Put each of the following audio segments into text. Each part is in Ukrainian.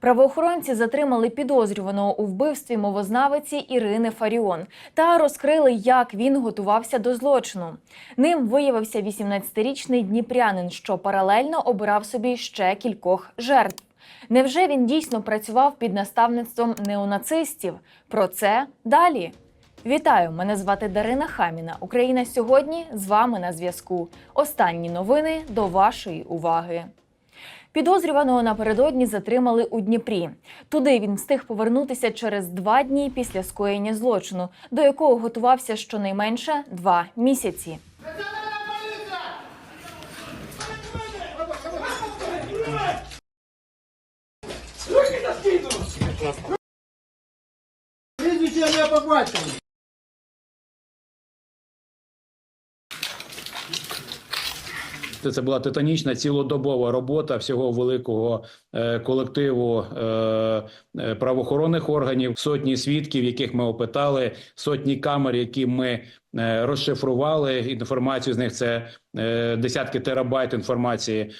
Правоохоронці затримали підозрюваного у вбивстві мовознавиці Ірини Фаріон та розкрили, як він готувався до злочину. Ним виявився 18-річний дніпрянин, що паралельно обирав собі ще кількох жертв. Невже він дійсно працював під наставництвом неонацистів? Про це далі. Вітаю! Мене звати Дарина Хаміна. Україна сьогодні з вами на зв'язку. Останні новини до вашої уваги. Підозрюваного напередодні затримали у Дніпрі. Туди він встиг повернутися через два дні після скоєння злочину, до якого готувався щонайменше два місяці. Я по батькові. Це була титанічна цілодобова робота всього великого е, колективу е, е, правоохоронних органів, сотні свідків, яких ми опитали, сотні камер, які ми розшифрували. Інформацію з них це десятки терабайт інформації.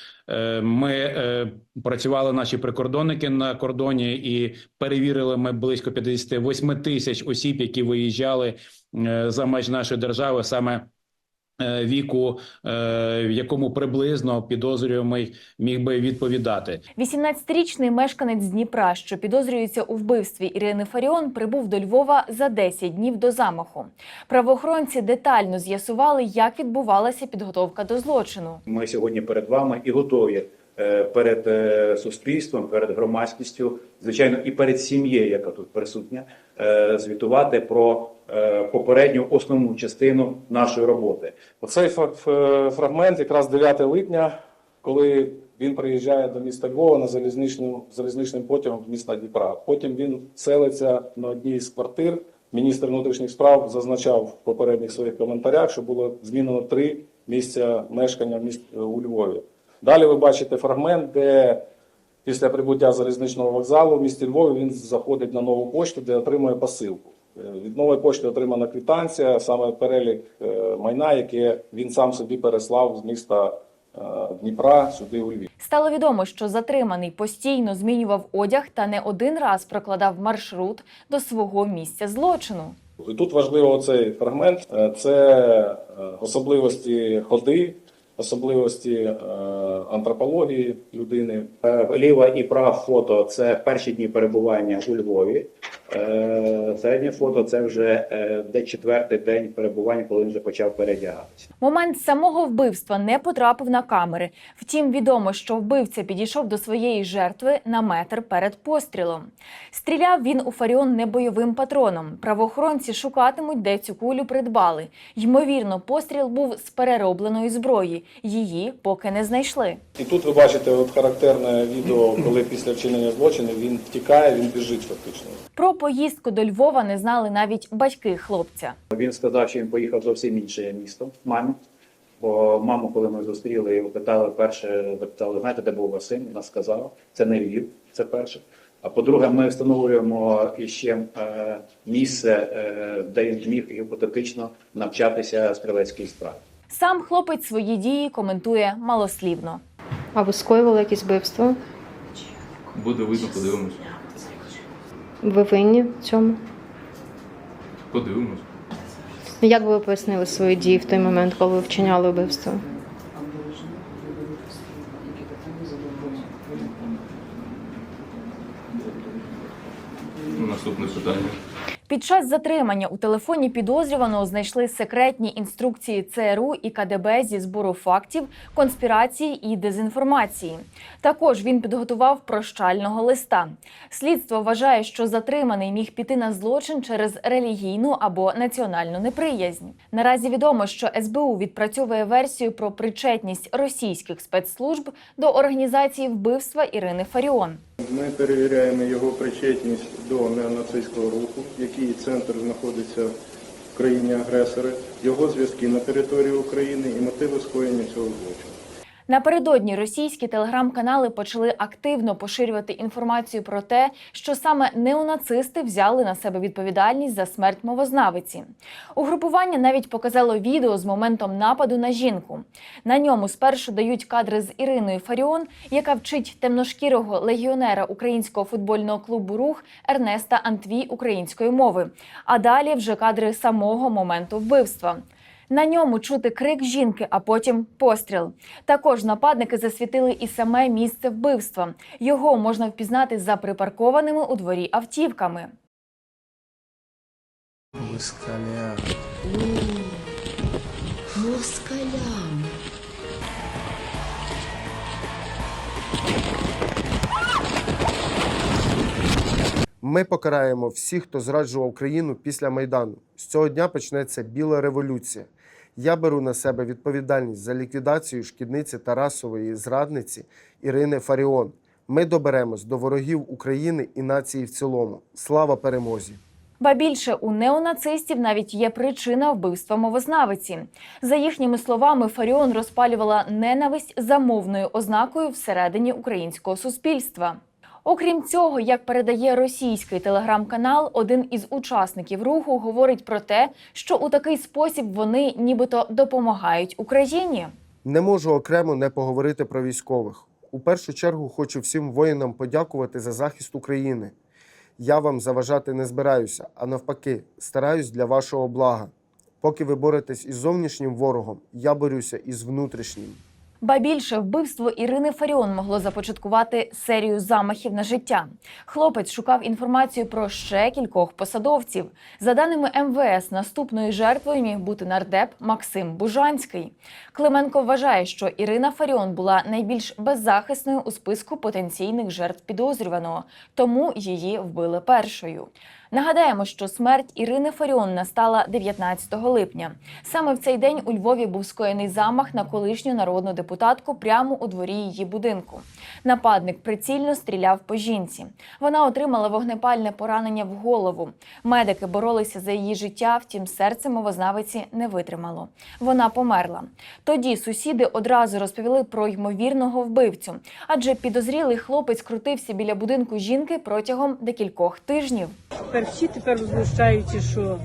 Ми працювали наші прикордонники на кордоні і перевірили ми близько 58 тисяч осіб, які виїжджали за меж нашої держави саме віку, е, в якому приблизно підозрюємий міг би відповідати. 18-річний мешканець Дніпра, що підозрюється у вбивстві Ірини Фаріон, прибув до Львова за 10 днів до замаху. Правоохоронці детально з'ясували, як відбувалася підготовка до злочину. Ми сьогодні перед вами і готові е, перед е, суспільством, перед громадськістю, звичайно, і перед сім'єю, яка тут присутня, е, звітувати про е, попередню основну частину нашої роботи. Оцей фрагмент якраз 9 липня, коли він приїжджає до міста Львова на залізничним, залізничним потягом з міста Дніпра. Потім він селиться на одній з квартир. Міністр внутрішніх справ зазначав в попередніх своїх коментарях, що було змінено три місця мешкання у Львові. Далі ви бачите фрагмент, де після прибуття залізничного вокзалу в місті Львові він заходить на нову пошту, де отримує посилку. Е, Від нової пошти отримана квитанція, саме перелік е, майна, яке він сам собі переслав з міста е, Дніпра сюди у Львів. Стало відомо, що затриманий постійно змінював одяг та не один раз прокладав маршрут до свого місця злочину. І тут важливо цей фрагмент: це особливості ходи, особливості е, антропології людини. Ліва і прав фото це перші дні перебування у Львові. Е, Середнє фото це вже е, де четвертий день перебування, коли він вже почав передягатися. Момент самого вбивства не потрапив на камери. Втім, відомо, що вбивця підійшов до своєї жертви на метр перед пострілом. Стріляв він у Фаріон не бойовим патроном. Правоохоронці шукатимуть, де цю кулю придбали. Ймовірно, постріл був з переробленої зброї. Її поки не знайшли. І тут ви бачите от характерне відео, коли після вчинення злочину він втікає, він біжить фактично. Про поїздку до Львова не знали навіть батьки хлопця. Він сказав, що він поїхав зовсім інше місто мамі. Бо маму, коли ми зустріли, його питали перше, запитали, знаєте, де був Василь? Вона сказала, це не Львів, це перше. А по-друге, ми встановлюємо іще е, місце, е, де він міг гіпотетично навчатися стрілецькій справі. Сам хлопець свої дії коментує малослівно. А ви скоювали якісь вбивство? Буде видно, подивимось. Ви винні в цьому? Подивимось. Як би ви пояснили свої дії в той момент, коли ви вчиняли вбивство? Наступне питання. Під час затримання у телефоні підозрюваного знайшли секретні інструкції ЦРУ і КДБ зі збору фактів, конспірації і дезінформації. Також він підготував прощального листа. Слідство вважає, що затриманий міг піти на злочин через релігійну або національну неприязнь. Наразі відомо, що СБУ відпрацьовує версію про причетність російських спецслужб до організації вбивства Ірини Фаріон. Ми перевіряємо його причетність до неонацистського руху, який центр знаходиться в країні агресори, його зв'язки на території України і мотиви скоєння цього злочину. Напередодні російські телеграм-канали почали активно поширювати інформацію про те, що саме неонацисти взяли на себе відповідальність за смерть мовознавиці. Угрупування навіть показало відео з моментом нападу на жінку. На ньому спершу дають кадри з Іриною Фаріон, яка вчить темношкірого легіонера українського футбольного клубу Рух Ернеста Антві української мови. А далі вже кадри самого моменту вбивства. На ньому чути крик жінки, а потім постріл. Також нападники засвітили і саме місце вбивства. Його можна впізнати за припаркованими у дворі автівками. Москаля. Москалям. Ми покараємо всіх, хто зраджував країну після Майдану. З цього дня почнеться біла революція. Я беру на себе відповідальність за ліквідацію шкідниці та расової зрадниці Ірини Фаріон. Ми доберемось до ворогів України і нації в цілому. Слава перемозі! Ба більше у неонацистів навіть є причина вбивства мовознавиці. За їхніми словами, Фаріон розпалювала ненависть за мовною ознакою всередині українського суспільства. Окрім цього, як передає російський телеграм-канал, один із учасників руху говорить про те, що у такий спосіб вони нібито допомагають Україні. Не можу окремо не поговорити про військових. У першу чергу хочу всім воїнам подякувати за захист України. Я вам заважати не збираюся, а навпаки, стараюсь для вашого блага. Поки ви боретесь із зовнішнім ворогом, я борюся із внутрішнім. Ба більше вбивство Ірини Фаріон могло започаткувати серію замахів на життя. Хлопець шукав інформацію про ще кількох посадовців. За даними МВС, наступною жертвою міг бути нардеп Максим Бужанський. Клименко вважає, що Ірина Фаріон була найбільш беззахисною у списку потенційних жертв підозрюваного, тому її вбили першою. Нагадаємо, що смерть Ірини Фаріон настала 19 липня. Саме в цей день у Львові був скоєний замах на колишню народну депутатку прямо у дворі її будинку. Нападник прицільно стріляв по жінці. Вона отримала вогнепальне поранення в голову. Медики боролися за її життя, втім серце мовознавиці не витримало. Вона померла. Тоді сусіди одразу розповіли про ймовірного вбивцю, адже підозрілий хлопець крутився біля будинку жінки протягом декількох тижнів. Всі тепер возмущаються, що,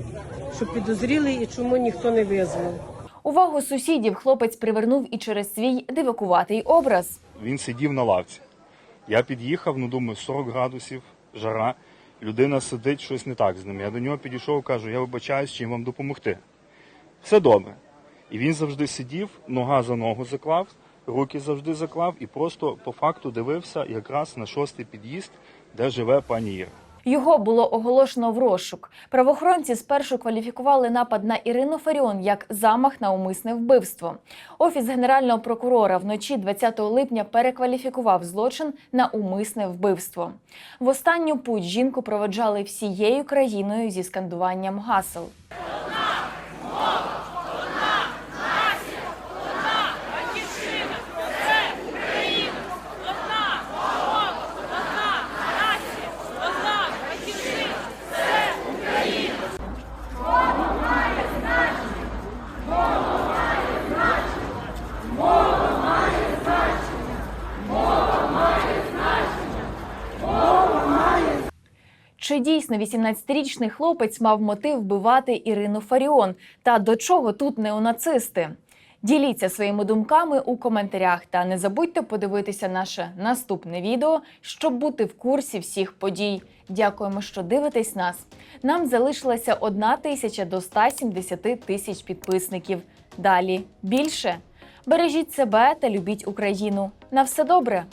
що підозріли і чому ніхто не визвав. Увагу сусідів хлопець привернув і через свій дивакуватий образ. Він сидів на лавці. Я під'їхав, ну думаю, 40 градусів, жара. Людина сидить, щось не так з ним. Я до нього підійшов, кажу, я вибачаюсь, чим вам допомогти. Все добре. І він завжди сидів, нога за ногу заклав, руки завжди заклав і просто по факту дивився якраз на шостий під'їзд, де живе пані Іра. Його було оголошено в розшук. Правоохоронці спершу кваліфікували напад на Ірину Фаріон як замах на умисне вбивство. Офіс генерального прокурора вночі 20 липня перекваліфікував злочин на умисне вбивство. В останню путь жінку проведжали всією країною зі скандуванням гасел. Дійсно 18-річний хлопець мав мотив вбивати Ірину Фаріон? Та до чого тут неонацисти? Діліться своїми думками у коментарях та не забудьте подивитися наше наступне відео, щоб бути в курсі всіх подій. Дякуємо, що дивитесь нас. Нам залишилася одна тисяча до 170 тисяч підписників. Далі більше. Бережіть себе та любіть Україну. На все добре!